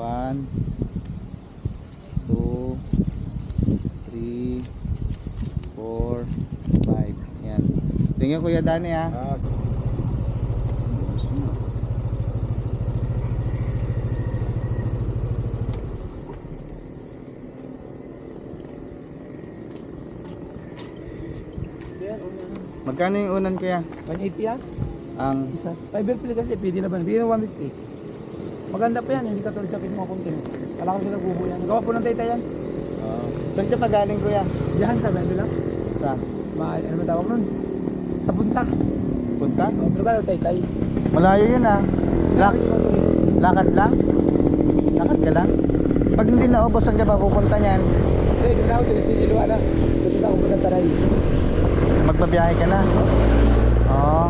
One, two, three, four, five. Yan. Tingnan Kuya Dani ha. Ah, Magkano yung unan Kuya? 180 yan. Ang Isa. Fiber play kasi, pwede naman. Bigyan mo 150. Maganda pa yan, hindi katulad sa mga content. Kala ko sila bubo yan. Gawa po ng taytay yan. oh. Saan ka magaling Kuya? Diyan sa Bendo lang. Sa Ma, ano ba tawag nun? Sa punta. punta? Oh, pero kala taytay. Malayo yun ah. Lak lakad lang? Lakad ka lang? Pag hindi naubos, saan ka pa pupunta niyan? Eh, doon ako tuloy si Liluana. Gusto na ako ng taray. Magbabiyahe ka na? Oo.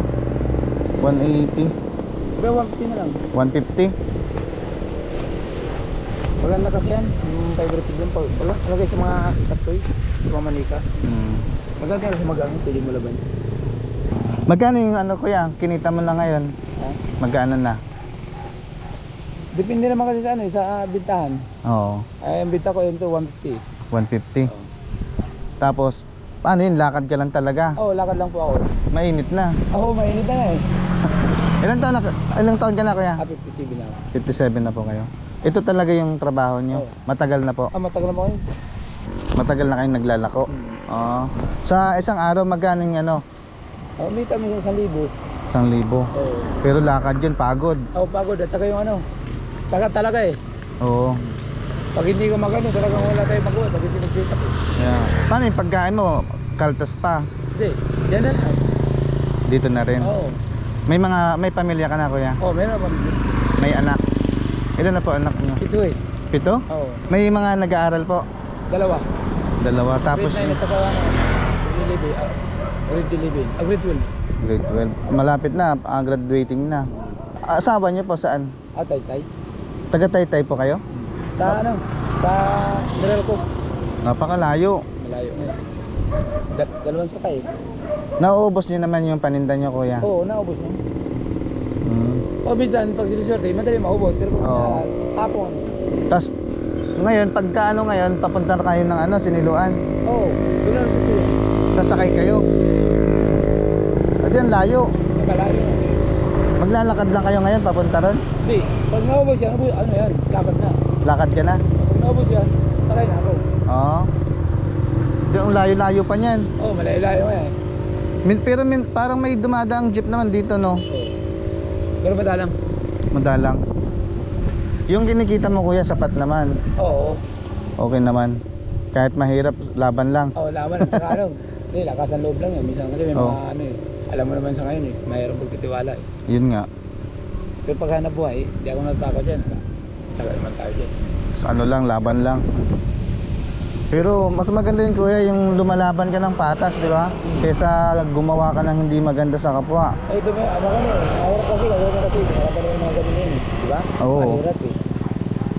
180. Kaya 150 na lang. 150. Maganda kasi yan. Yung fiber play yun. Pag- Wala. Lagay sa mga saktoy. Sa mga manisa. Hmm. Maganda kasi magang. Pwede mo laban. Magkano yung ano kuya? Kinita mo na ngayon? Ha? Magkano na? Depende naman kasi sa ano, eh, sa ah, bintahan. Oo. Ay, ang binta ko yun to 150. 150. Tapos, paano yun? Lakad ka lang talaga. Oo, oh, lakad lang po ako. Mainit na. Oo, mainit na nga eh. Ilang taon na, ilang taon ka na kuya? Ah, 57 na ako. 57 na po kayo. Ito talaga yung trabaho nyo. Oo. Matagal na po. Ah, matagal na po kayo. Matagal na kayong naglalako. Hmm. Oo. Sa isang araw, magkano yung ano? Oh, may kami sa 1,000. Isang libo. Oo. Pero lakad yun, pagod. Ako pagod at saka yung ano. Saka talaga eh. Oo. Pag hindi ko magano, talagang wala tayong magawa. Pag hindi nag-set up eh. Yeah. Paano yung pagkain mo? Kaltas pa. Hindi, yan na lang. Dito na rin. Oo. May mga, may pamilya ka na kuya? Oo, meron naman. May anak. Ilan na po anak nyo? Ito eh. Pito? Oo. May mga nag-aaral po? Dalawa. Dalawa. Tapos grade 9 at saka ano. Grade 11. ah, Grade 11. Ah, grade 12. grade 12. Malapit na, ah, graduating na. Asawa niyo po saan? Ah, tay-tay. Taga Taytay po kayo? Sa ano? Sa ko. Napakalayo. Malayo nga. Da dalawang sakay. Nauubos niyo naman yung paninda niyo kuya. Oo, naubos na. O minsan, pag siniswerte, madali maubos. Pero kung Oo. oh. hapon, Tapos, ngayon, pagka ano ngayon, papunta na kayo ng ano, siniluan. oo, doon na sa tuyo. Sasakay kayo. At yan, layo. Malayo na. Maglalakad lang kayo ngayon, papunta ron. Hindi, pag naubos yan, ano, ano yan, lakad na. Lakad ka na. Pag naubos yan, sakay na ako. Oo. Yung layo-layo pa niyan. Oo, malayo-layo nga yan. Min- Pero min, parang may dumadaang jeep naman dito, no? Oo. Pero madalang. Madalang. Yung kinikita mo, kuya, sapat naman. Oo. Okay naman. Kahit mahirap, laban lang. Oo, laban at saka ano. Hindi, lakasan loob lang yan. Minsan kasi may Oo. mga ano eh. Alam mo naman sa ngayon eh, mayroong pagtitiwala eh. Yun nga. Pero pag hanap buhay, hindi ako natatakot dyan. Tagal naman tayo dyan. So, ano lang, laban lang. Pero mas maganda yun kuya yung lumalaban ka ng patas, di ba? Kesa gumawa ka ng hindi maganda sa kapwa. Ay, ito may, ano ka na eh. Mahirap kasi, mahirap kasi. Mahirap pa rin yung mga ganun yun eh. Di ba? Oo. Mahirap eh.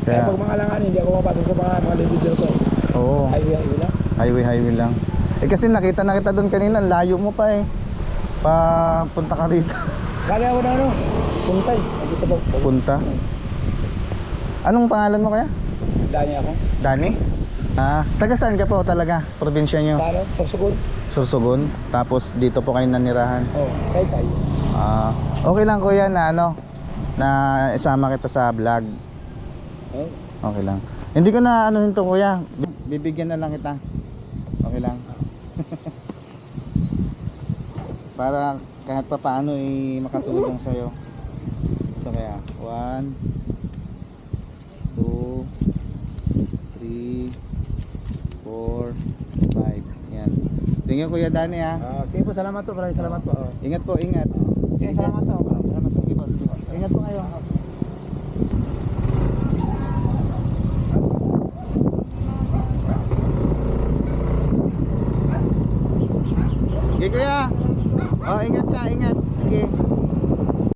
Kaya Kaya, pag mga langan, hindi ako mapasok sa mga mga individual ko. oo, Highway, highway lang. highway highway lang. Eh kasi nakita na kita doon kanina, layo mo pa eh. Pa punta ka rito. Kali ako na ano, puntay. Nag sa bag. Punta. Anong pangalan mo kaya? Dani ako. Dani? Ah, taga saan ka po talaga? Probinsya nyo? Sa ano, Sorsogon. Sursugon. Tapos dito po kayo nanirahan. Oo, oh, tay tay. Ah, okay lang kuya na ano na isama kita sa vlog. Oh, Okay lang. Hindi ko na ano to kuya. Bibigyan na lang kita. Okay lang. Para kahit pa paano eh makatulong sa iyo. Ito kaya. 1 2 3 4 5 Yan. Tingnan kuya Dani ha. Ah, sige po, salamat po. Maraming salamat po. Oh. Ingat po, ingat. Sige, salamat po. Maraming salamat po. Sige po, sige po. Ingat po kayo. Sige kuya. Oh, ingat ka, ingat. Sige.